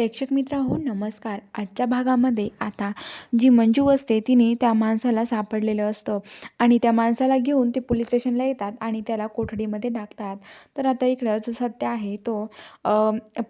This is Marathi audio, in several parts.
प्रेक्षक मित्र हो नमस्कार. आजच्या भागामध्ये आता जी मंजू असते तिने त्या माणसाला सापडलेलं असतं आणि त्या माणसाला घेऊन ते पोलीस स्टेशनला येतात आणि त्याला कोठडीमध्ये टाकतात. तर आता इकडं जो सत्य आहे तो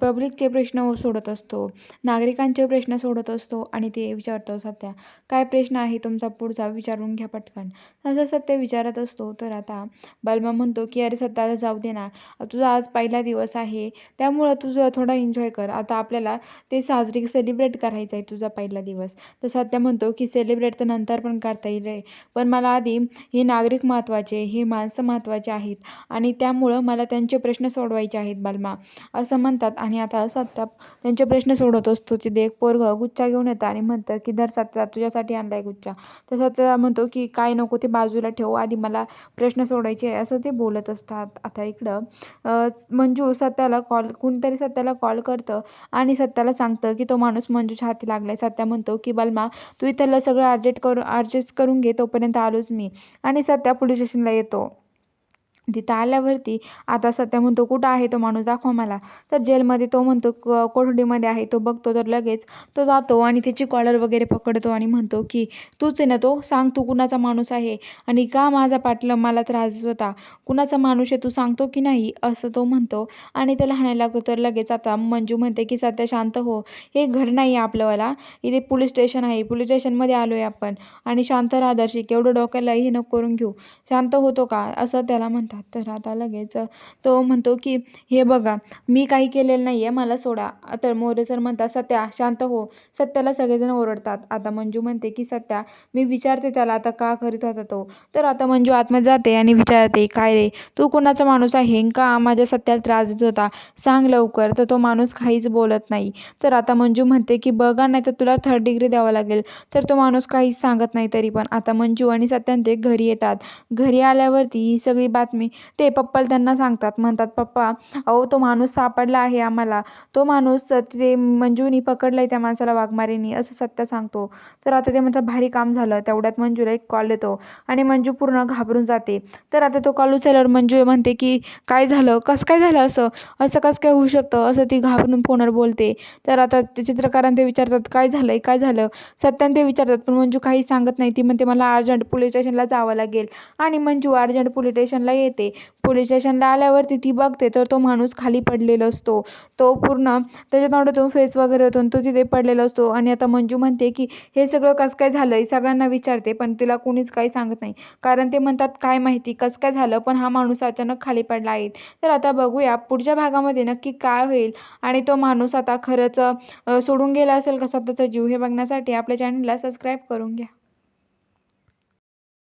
पब्लिकचे प्रश्न सोडत असतो नागरिकांचे प्रश्न सोडत असतो आणि ते विचारतो सत्या. काय प्रश्न आहे तुमचा पुढचा? विचारून घ्या पटकन. असं सत्य विचारत असतो तर आता बलमा म्हणतो की अरे सत्या आता जाऊ दे ना. तुझा आज पहिला दिवस आहे. त्यामुळं तुझं थोडा एन्जॉय कर. आता आपल्याला ते साजरी सेलिब्रेट करायचं आहे तुझा पहिला दिवस. तर सध्या म्हणतो की सेलिब्रेट तर नंतर पण करता येईल रे. पण मला आधी हे नागरिक महत्त्वाचे हे माणसं महत्त्वाचे आहेत. आणि त्यामुळं मला त्यांचे प्रश्न सोडवायचे आहेत बालमा. असं म्हणतात आणि आता सध्या त्यांचे प्रश्न सोडवत असतो. तिथे देख पोरग गुच्छा घेऊन येतं आणि म्हणतं की धर सत्या तुझ्यासाठी आणला आहे गुच्छा तर सत्या म्हणतो की काय नको ते बाजूला ठेवू. आधी मला प्रश्न सोडायचे आहे. असं ते बोलत असतात. आता इकडं मंजू सत्याला कॉल कोणतरी सत्याला कॉल करतं आणि सत्याला सांगतं की तो माणूस मंजूच्या हाती लागलाय. सत्या म्हणतो की बलमा तू इथलं सगळं अर्जेट करून ॲडजस्ट करून घे तोपर्यंत आलोच मी. आणि सत्या पोलीस स्टेशनला येतो. तिथं आल्यावरती आता सध्या म्हणतो कुठं आहे तो माणूस? दाखवा मला. तर जेलमध्ये तो म्हणतो क कोठडीमध्ये आहे? तो बघतो तर लगेच तो जातो आणि त्याची कॉलर वगैरे पकडतो आणि म्हणतो की तूच आहे ना तो? सांग तू कुणाचा माणूस आहे? आणि का माझा पाटलं मला त्रास होता? कुणाचा माणूस आहे? तू सांगतो की नाही? असं तो म्हणतो आणि त्याला हाणायला लागतो. तर लगेच आता मंजू म्हणते की सध्या शांत हो. हे घर नाही आहे आपलंवाला इथे पोलीस स्टेशन आहे. पोलीस स्टेशनमध्ये आलो आहे आपण. आणि शांत राहा दर्शिक. एवढं डोक्याला हे नको करून घेऊ. शांत होतो का? असं त्याला म्हणतात. तर आता लगेच तो म्हणतो की हे बघा मी काही केलेलं नाही आहे मला सोडा. तर मोरे सर म्हणतात सत्या शांत हो. सत्याला सगळेजण ओरडतात. आता मंजू म्हणते की सत्या मी विचारते त्याला आता का करीत होता तो? तर आता मंजू आतमध्ये जाते आणि विचारते काय रे तू कोणाचा माणूस आहे? का माझ्या सत्याला त्रास देत होता? सांग लवकर. तर तो माणूस काहीच बोलत नाही. तर आता मंजू म्हणते की बघा नाही तर तुला थर्ड डिग्री द्यावा लागेल. तर तो माणूस काहीच सांगत नाही तरी पण. आता मंजू आणि सत्यान ते घरी येतात. घरी आल्यावरती ही सगळी बातमी ते पप्पाला त्यांना सांगतात. म्हणतात पप्पा अहो तो माणूस सापडला आहे आम्हाला. तो माणूस ते मंजूनी पकडला आहे त्या माणसाला वाघमारीनी असं सत्य सांगतो. तर आता ते म्हणतात भारी काम झालं. तेवढ्यात मंजूला एक कॉल येतो आणि मंजू पूर्ण घाबरून जाते. तर आता तो कॉल उचलल्यावर मंजू म्हणते की काय झालं? कसं काय झालं असं? असं कसं काय होऊ शकतं? असं ती घाबरून फोनवर बोलते. तर आता ते चित्रकारांना ते विचारतात काय झालं आहे काय झालं? सत्यान ते विचारतात पण मंजू काही सांगत नाही. ती म्हणते मला अर्जंट पोलीस स्टेशनला जावं लागेल. आणि मंजू अर्जंट पोलीस स्टेशनला येते. पोलीस स्टेशनला आल्यावरती ती बघते तर तो माणूस खाली पडलेला असतो. तो पूर्ण त्याच्या तोंडातून फेस वगैरे होतो तो तिथे पडलेला असतो. आणि आता मंजू म्हणते की हे सगळं कसं काय झालं? आहे सगळ्यांना विचारते पण तिला कोणीच काही सांगत नाही. कारण ते म्हणतात काय माहिती कसं काय झालं पण हा माणूस अचानक खाली पडला आहे. तर आता बघूया पुढच्या भागामध्ये नक्की काय होईल. आणि तो माणूस आता खरंच सोडून गेला असेल का स्वतःचा जीव हे बघण्यासाठी आपल्या चॅनलला सबस्क्राईब करून घ्या.